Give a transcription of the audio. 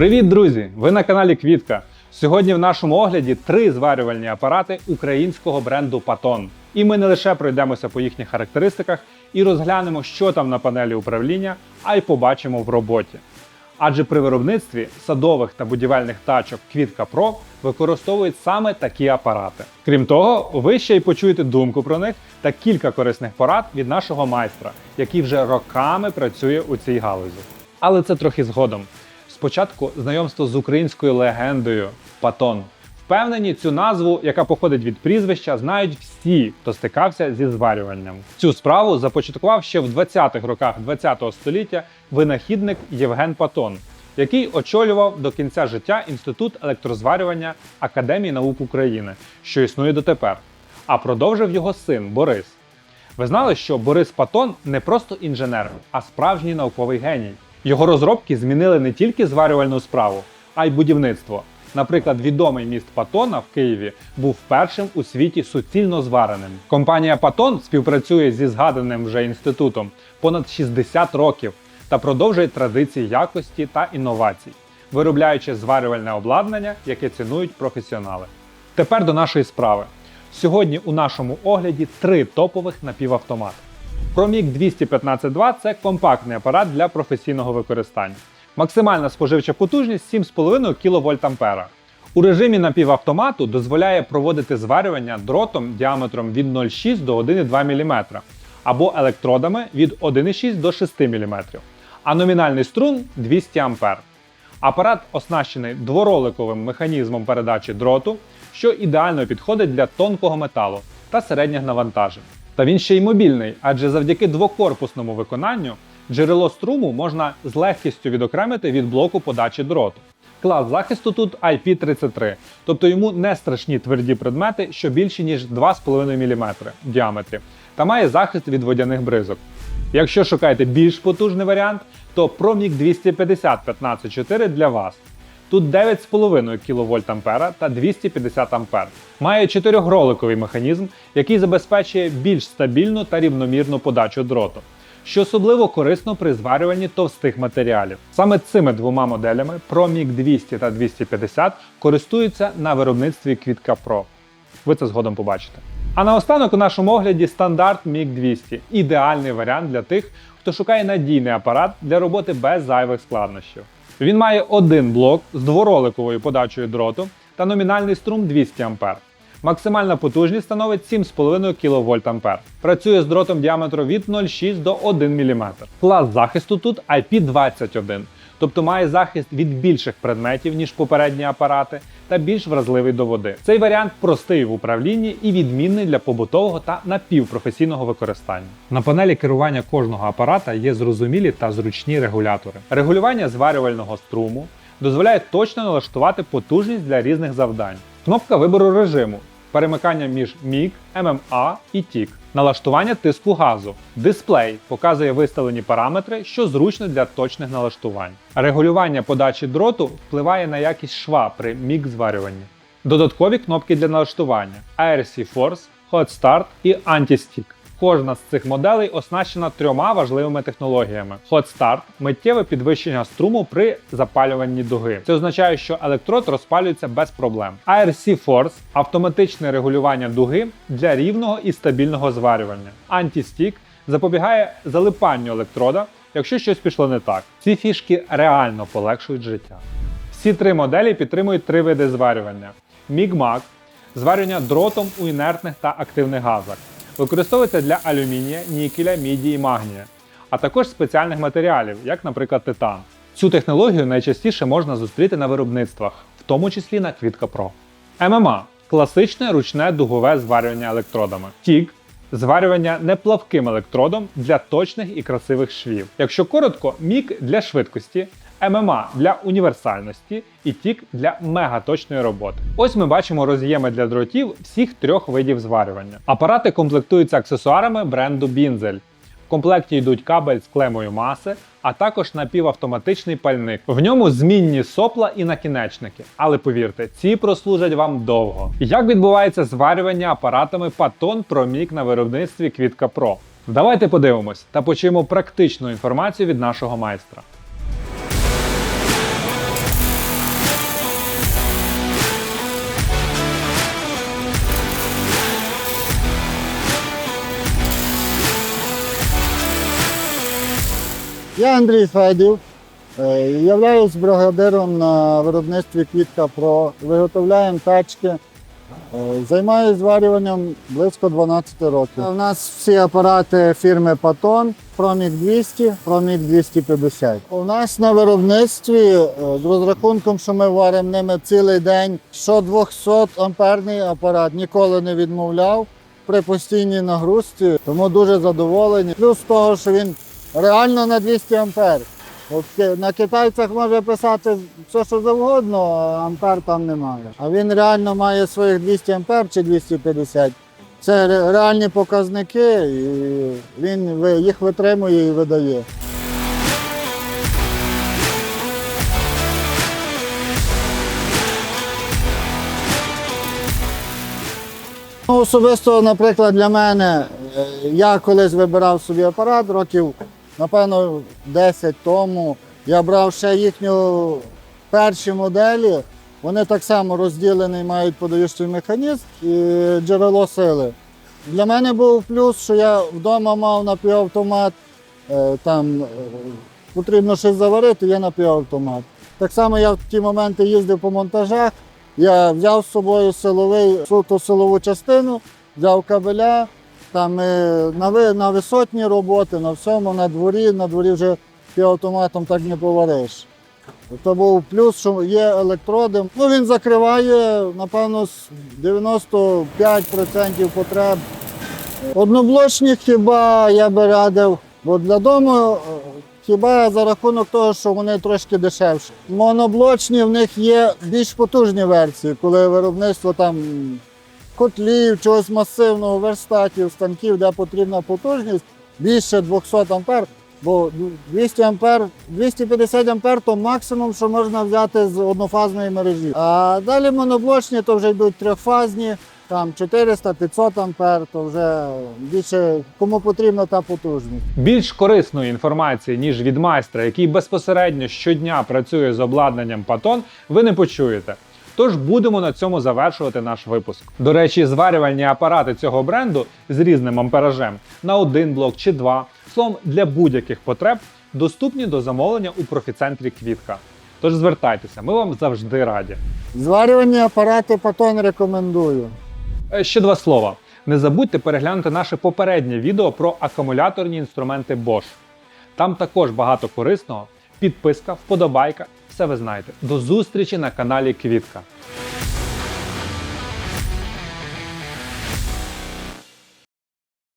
Привіт, друзі! Ви на каналі Квітка. Сьогодні в нашому огляді три зварювальні апарати українського бренду Патон. І ми не лише пройдемося по їхніх характеристиках і розглянемо, що там на панелі управління, а й побачимо в роботі. Адже при виробництві садових та будівельних тачок Квітка Pro використовують саме такі апарати. Крім того, ви ще й почуєте думку про них та кілька корисних порад від нашого майстра, який вже роками працює у цій галузі. Але це трохи згодом. Спочатку знайомство з українською легендою Патон. Впевнені, цю назву, яка походить від прізвища, знають всі, хто стикався зі зварюванням. Цю справу започаткував ще в 20-х роках ХХ століття винахідник Євген Патон, який очолював до кінця життя Інститут електрозварювання Академії наук України, що існує дотепер. А продовжив його син Борис. Ви знали, що Борис Патон не просто інженер, а справжній науковий геній. Його розробки змінили не тільки зварювальну справу, а й будівництво. Наприклад, відомий міст Патона в Києві був першим у світі суцільно звареним. Компанія Патон співпрацює зі згаданим вже інститутом понад 60 років та продовжує традиції якості та інновацій, виробляючи зварювальне обладнання, яке цінують професіонали. Тепер до нашої справи. Сьогодні у нашому огляді три топових напівавтомати. ProMic 215.2 це компактний апарат для професійного використання. Максимальна споживча потужність 7,5 кВт. У режимі напівавтомату дозволяє проводити зварювання дротом діаметром від 0,6 до 1,2 мм або електродами від 1,6 до 6 мм, а номінальний струн 200 А. Апарат оснащений двороликовим механізмом передачі дроту, що ідеально підходить для тонкого металу та середніх навантажень. Та він ще й мобільний, адже завдяки двокорпусному виконанню джерело струму можна з легкістю відокремити від блоку подачі дроту. Клас захисту тут IP33, тобто йому не страшні тверді предмети, що більші ніж 2,5 мм в діаметрі, та має захист від водяних бризок. Якщо шукаєте більш потужний варіант, то ProMic 250 15.4 для вас. Тут 9,5 кВт та 250 А. Має чотирьохроликовий механізм, який забезпечує більш стабільну та рівномірну подачу дроту, що особливо корисно при зварюванні товстих матеріалів. Саме цими двома моделями ProMic 200 та 250 користуються на виробництві Квітка Pro. Ви це згодом побачите. А наостанок у нашому огляді стандарт MiG 200 ідеальний варіант для тих, хто шукає надійний апарат для роботи без зайвих складнощів. Він має один блок з двороликовою подачею дроту та номінальний струм 200 А. Максимальна потужність становить 7,5 кВт А. Працює з дротом діаметру від 0,6 до 1 мм. Клас захисту тут IP21, тобто має захист від більших предметів, ніж попередні апарати, та більш вразливий до води. Цей варіант простий в управлінні і відмінний для побутового та напівпрофесійного використання. На панелі керування кожного апарата є зрозумілі та зручні регулятори. Регулювання зварювального струму дозволяє точно налаштувати потужність для різних завдань. Кнопка вибору режиму, перемикання між MIG, MMA і TIC, налаштування тиску газу. Дисплей показує виставлені параметри, що зручно для точних налаштувань. Регулювання подачі дроту впливає на якість шва при MIG зварюванні. Додаткові кнопки для налаштування ARC Force, Hot Start і Anti-Stick. Кожна з цих моделей оснащена трьома важливими технологіями: Hot Start – миттєве підвищення струму при запалюванні дуги. Це означає, що електрод розпалюється без проблем. ARC Force – автоматичне регулювання дуги для рівного і стабільного зварювання. Anti-Stick запобігає залипанню електрода, якщо щось пішло не так. Ці фішки реально полегшують життя. Всі три моделі підтримують три види зварювання: MIG-MAG – зварювання дротом у інертних та активних газах. Використовується для алюмінія, нікеля, міді і магнія, а також спеціальних матеріалів, як, наприклад, титан. Цю технологію найчастіше можна зустріти на виробництвах, в тому числі на Квітка Pro. ММА класичне ручне дугове зварювання електродами. TIG – зварювання неплавким електродом для точних і красивих швів. Якщо коротко, мік для швидкості, ММА для універсальності і тік для мегаточної роботи. Ось ми бачимо роз'єми для дротів всіх трьох видів зварювання. Апарати комплектуються аксесуарами бренду Бінзель. В комплекті йдуть кабель з клемою маси, а також напівавтоматичний пальник. В ньому змінні сопла і накінечники. Але повірте, ці прослужать вам довго. Як відбувається зварювання апаратами Patton ProMic на виробництві Квітка Pro? Давайте подивимось та почуємо практичну інформацію від нашого майстра. Я Андрій Федів, е, являюсь бригадиром на виробництві Квітка Про. Виготовляємо тачки. Е, Займаюся зварюванням близько 12 років. У нас всі апарати фірми Патон, Промік 200, Промік 250. У нас на виробництві е, з розрахунком, що ми варимо ними цілий день, що 200 амперний апарат ніколи не відмовляв при постійній нагрузці, тому дуже задоволені. Плюс того, що він реально на 200 ампер. На китайцях може писати все, що завгодно, а ампер там немає. А він реально має своїх 200 ампер чи 250. Це реальні показники, і він їх витримує і видає. Ну, Особисто, наприклад, для мене, е, я колись вибирав собі апарат років, напевно, 10 тому. Я брав ще їхню перші моделі. Вони так само розділені, мають подаючий механізм і джерело сили. Для мене був плюс, що я вдома мав напівавтомат, е, там е, потрібно щось заварити, є напівавтомат. Так само я в ті моменти їздив по монтажах. Я взяв з собою силовий, суто силову частину, взяв кабеля, там на, на висотні роботи, на всьому, на дворі, на дворі вже півавтоматом так не повариш. То був плюс, що є електроди. Ну, він закриває, напевно, 95% потреб. Одноблочні хіба я би радив, бо для дому е, хіба за рахунок того, що вони трошки дешевші. Моноблочні в них є більш потужні версії, коли виробництво там котлів, чогось масивного, верстатів, станків, де потрібна потужність більше 200 ампер. Бо 200 ампер, 250 ампер то максимум, що можна взяти з однофазної мережі. А далі моноблочні то вже йдуть трьохфазні, там 400-500 ампер, то вже більше кому потрібна та потужність. Більш корисної інформації, ніж від майстра, який безпосередньо щодня працює з обладнанням Патон, ви не почуєте. Тож будемо на цьому завершувати наш випуск. До речі, зварювальні апарати цього бренду з різним амперажем на один блок чи два, словом, для будь-яких потреб доступні до замовлення у профіцентрі Квітка. Тож звертайтеся, ми вам завжди раді. Зварювальні апарати Патон рекомендую. Е, Ще два слова. Не забудьте переглянути наше попереднє відео про акумуляторні інструменти Bosch. Там також багато корисного. Підписка, вподобайка, все ви знаєте. До зустрічі на каналі Квітка.